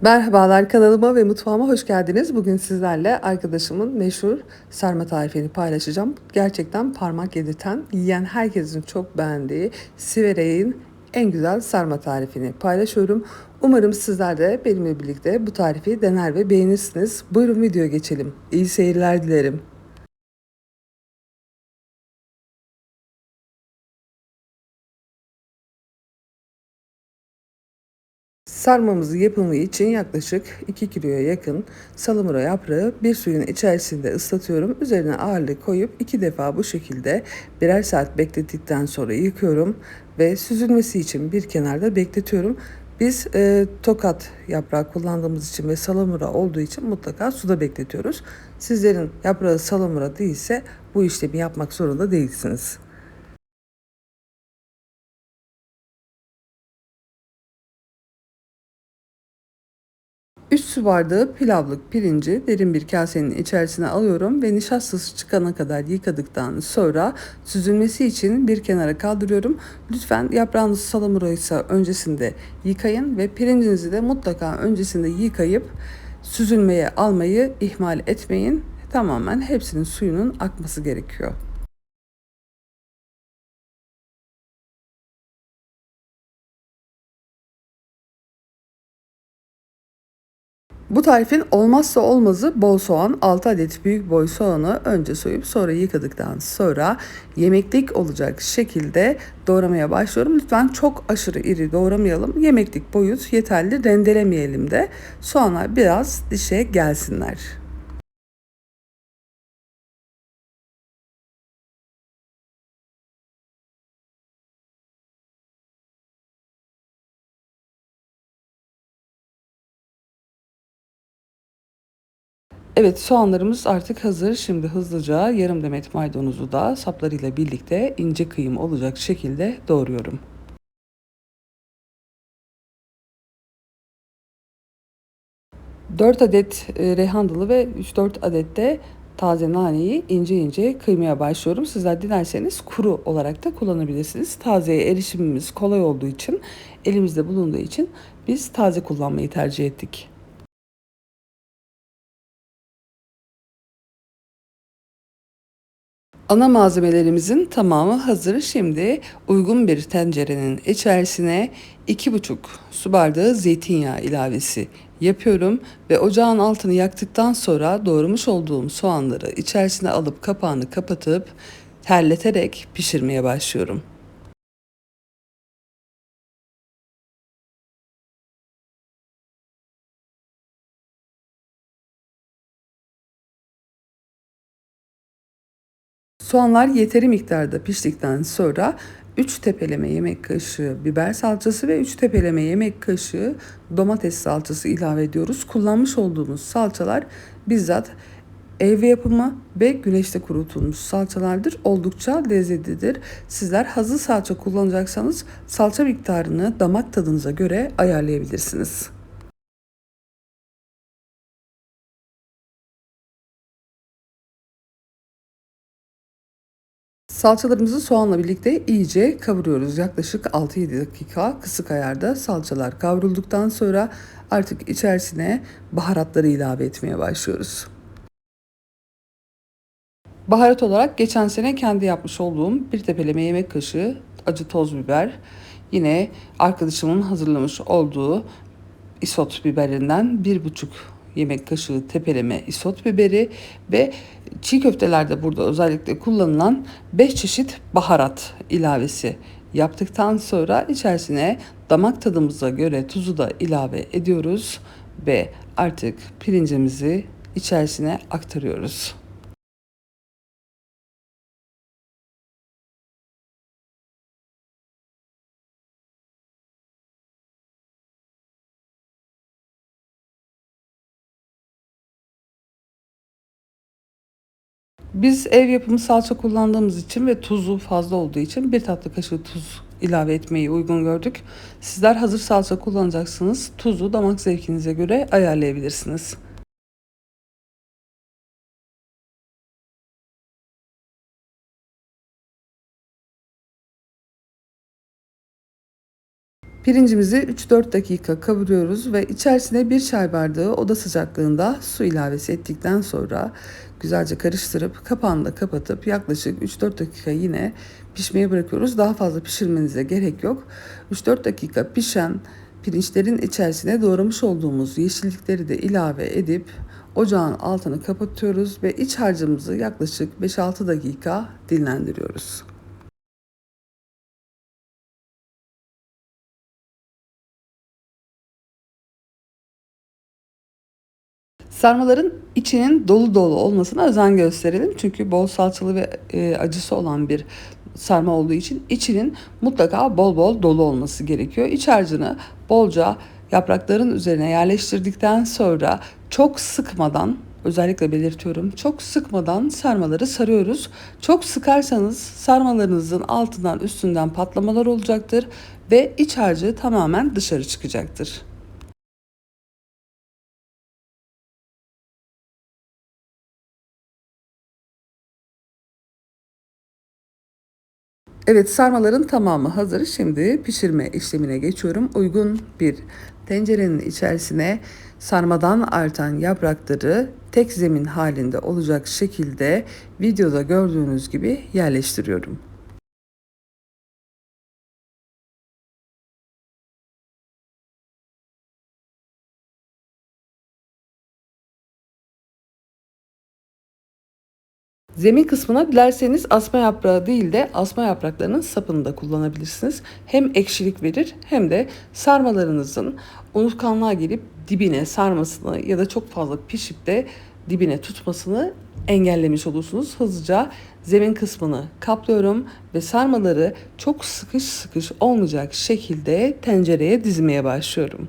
Merhabalar kanalıma ve mutfağıma hoş geldiniz. Bugün sizlerle arkadaşımın meşhur sarma tarifini paylaşacağım. Gerçekten parmak yedirten, yiyen herkesin çok beğendiği Siverek'in en güzel sarma tarifini paylaşıyorum. Umarım sizler de benimle birlikte bu tarifi dener ve beğenirsiniz. Buyurun videoya geçelim. İyi seyirler dilerim. Sarmamızı yapımı için yaklaşık 2 kiloya yakın salamura yaprağı bir suyun içerisinde ıslatıyorum. Üzerine ağırlık koyup iki defa bu şekilde birer saat beklettikten sonra yıkıyorum ve süzülmesi için bir kenarda bekletiyorum. Biz e, tokat yaprağı kullandığımız için ve salamura olduğu için mutlaka suda bekletiyoruz. Sizlerin yaprağı salamura değilse bu işlemi yapmak zorunda değilsiniz. 3 su bardağı pilavlık pirinci derin bir kasenin içerisine alıyorum ve nişastası çıkana kadar yıkadıktan sonra süzülmesi için bir kenara kaldırıyorum. Lütfen yaprağınız salamura ise öncesinde yıkayın ve pirincinizi de mutlaka öncesinde yıkayıp süzülmeye almayı ihmal etmeyin. Tamamen hepsinin suyunun akması gerekiyor. Bu tarifin olmazsa olmazı bol soğan. 6 adet büyük boy soğanı önce soyup sonra yıkadıktan sonra yemeklik olacak şekilde doğramaya başlıyorum. Lütfen çok aşırı iri doğramayalım. Yemeklik boyut yeterli rendelemeyelim de soğanlar biraz dişe gelsinler. Evet soğanlarımız artık hazır. Şimdi hızlıca yarım demet maydanozu da saplarıyla birlikte ince kıyım olacak şekilde doğruyorum. Dört adet e, rehandalı ve 3-4 adet de taze naneyi ince ince kıymaya başlıyorum. Sizler dilerseniz kuru olarak da kullanabilirsiniz. Tazeye erişimimiz kolay olduğu için, elimizde bulunduğu için biz taze kullanmayı tercih ettik. Ana malzemelerimizin tamamı hazır. Şimdi uygun bir tencerenin içerisine 2,5 su bardağı zeytinyağı ilavesi yapıyorum ve ocağın altını yaktıktan sonra doğramış olduğum soğanları içerisine alıp kapağını kapatıp terleterek pişirmeye başlıyorum. Soğanlar yeteri miktarda piştikten sonra 3 tepeleme yemek kaşığı biber salçası ve 3 tepeleme yemek kaşığı domates salçası ilave ediyoruz. Kullanmış olduğumuz salçalar bizzat ev yapımı ve güneşte kurutulmuş salçalardır. Oldukça lezzetlidir. Sizler hazır salça kullanacaksanız salça miktarını damak tadınıza göre ayarlayabilirsiniz. Salçalarımızı soğanla birlikte iyice kavuruyoruz. Yaklaşık 6-7 dakika kısık ayarda salçalar kavrulduktan sonra artık içerisine baharatları ilave etmeye başlıyoruz. Baharat olarak geçen sene kendi yapmış olduğum bir tepeleme yemek kaşığı acı toz biber, yine arkadaşımın hazırlamış olduğu isot biberinden bir buçuk yemek kaşığı tepeleme isot biberi ve çiğ köftelerde burada özellikle kullanılan 5 çeşit baharat ilavesi yaptıktan sonra içerisine damak tadımıza göre tuzu da ilave ediyoruz ve artık pirincimizi içerisine aktarıyoruz. Biz ev yapımı salça kullandığımız için ve tuzu fazla olduğu için bir tatlı kaşığı tuz ilave etmeyi uygun gördük. Sizler hazır salça kullanacaksınız. Tuzu damak zevkinize göre ayarlayabilirsiniz. Pirincimizi 3-4 dakika kavuruyoruz ve içerisine bir çay bardağı oda sıcaklığında su ilavesi ettikten sonra güzelce karıştırıp kapağını da kapatıp yaklaşık 3-4 dakika yine pişmeye bırakıyoruz. Daha fazla pişirmenize gerek yok. 3-4 dakika pişen pirinçlerin içerisine doğramış olduğumuz yeşillikleri de ilave edip ocağın altını kapatıyoruz ve iç harcımızı yaklaşık 5-6 dakika dinlendiriyoruz. Sarmaların içinin dolu dolu olmasına özen gösterelim. Çünkü bol salçalı ve e, acısı olan bir sarma olduğu için içinin mutlaka bol bol dolu olması gerekiyor. İç harcını bolca yaprakların üzerine yerleştirdikten sonra çok sıkmadan özellikle belirtiyorum çok sıkmadan sarmaları sarıyoruz. Çok sıkarsanız sarmalarınızın altından üstünden patlamalar olacaktır ve iç harcı tamamen dışarı çıkacaktır. Evet sarmaların tamamı hazır. Şimdi pişirme işlemine geçiyorum. Uygun bir tencerenin içerisine sarmadan artan yaprakları tek zemin halinde olacak şekilde videoda gördüğünüz gibi yerleştiriyorum. Zemin kısmına dilerseniz asma yaprağı değil de asma yapraklarının sapını da kullanabilirsiniz. Hem ekşilik verir hem de sarmalarınızın unutkanlığa gelip dibine sarmasını ya da çok fazla pişip de dibine tutmasını engellemiş olursunuz. Hızlıca zemin kısmını kaplıyorum ve sarmaları çok sıkış sıkış olmayacak şekilde tencereye dizmeye başlıyorum.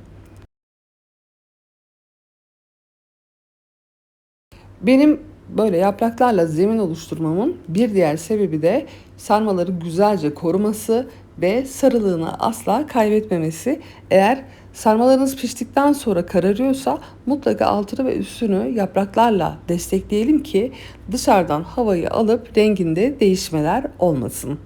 Benim böyle yapraklarla zemin oluşturmamın bir diğer sebebi de sarmaları güzelce koruması ve sarılığını asla kaybetmemesi. Eğer sarmalarınız piştikten sonra kararıyorsa mutlaka altını ve üstünü yapraklarla destekleyelim ki dışarıdan havayı alıp renginde değişmeler olmasın.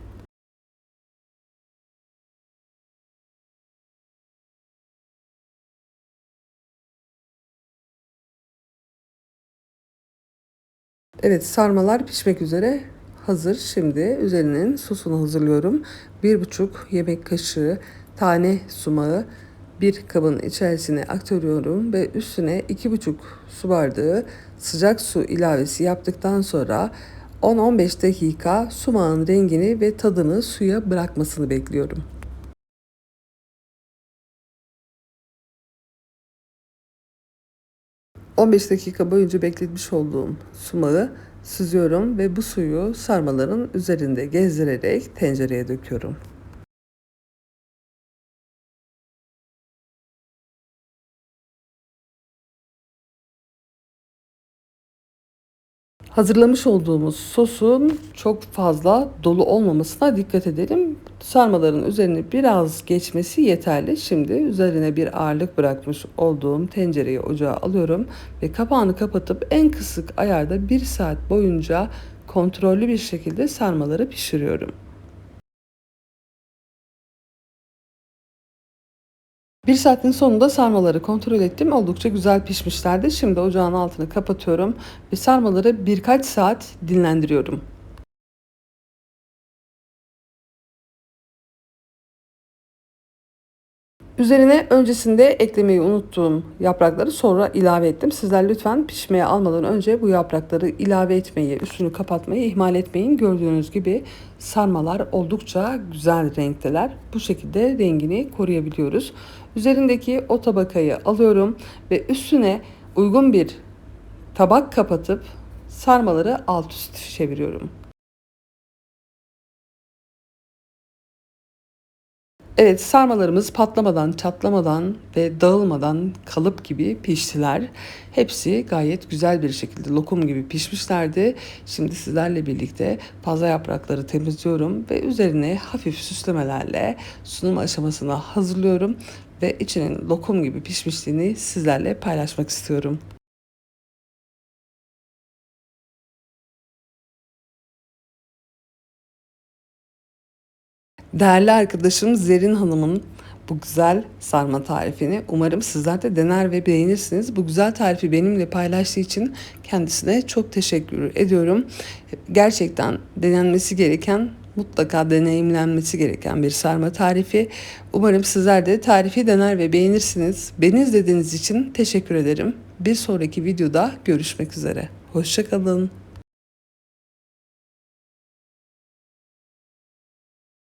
Evet sarmalar pişmek üzere hazır. Şimdi üzerinin sosunu hazırlıyorum. Bir buçuk yemek kaşığı tane sumağı bir kabın içerisine aktarıyorum ve üstüne iki buçuk su bardağı sıcak su ilavesi yaptıktan sonra 10-15 dakika sumağın rengini ve tadını suya bırakmasını bekliyorum. 15 dakika boyunca bekletmiş olduğum sumağı süzüyorum ve bu suyu sarmaların üzerinde gezdirerek tencereye döküyorum. Hazırlamış olduğumuz sosun çok fazla dolu olmamasına dikkat edelim. Sarmaların üzerine biraz geçmesi yeterli. Şimdi üzerine bir ağırlık bırakmış olduğum tencereyi ocağa alıyorum ve kapağını kapatıp en kısık ayarda bir saat boyunca kontrollü bir şekilde sarmaları pişiriyorum. Bir saatin sonunda sarmaları kontrol ettim. Oldukça güzel pişmişlerdi. Şimdi ocağın altını kapatıyorum ve sarmaları birkaç saat dinlendiriyorum. Üzerine öncesinde eklemeyi unuttuğum yaprakları sonra ilave ettim. Sizler lütfen pişmeye almadan önce bu yaprakları ilave etmeyi, üstünü kapatmayı ihmal etmeyin. Gördüğünüz gibi sarmalar oldukça güzel renkteler. Bu şekilde rengini koruyabiliyoruz. Üzerindeki o tabakayı alıyorum ve üstüne uygun bir tabak kapatıp sarmaları alt üst çeviriyorum. Evet sarmalarımız patlamadan, çatlamadan ve dağılmadan kalıp gibi piştiler. Hepsi gayet güzel bir şekilde lokum gibi pişmişlerdi. Şimdi sizlerle birlikte fazla yaprakları temizliyorum ve üzerine hafif süslemelerle sunum aşamasına hazırlıyorum ve içinin lokum gibi pişmişliğini sizlerle paylaşmak istiyorum. Değerli arkadaşım Zerin Hanım'ın bu güzel sarma tarifini. Umarım sizler de dener ve beğenirsiniz. Bu güzel tarifi benimle paylaştığı için kendisine çok teşekkür ediyorum. Gerçekten denenmesi gereken mutlaka deneyimlenmesi gereken bir sarma tarifi. Umarım sizler de tarifi dener ve beğenirsiniz. Beni izlediğiniz için teşekkür ederim. Bir sonraki videoda görüşmek üzere. Hoşçakalın.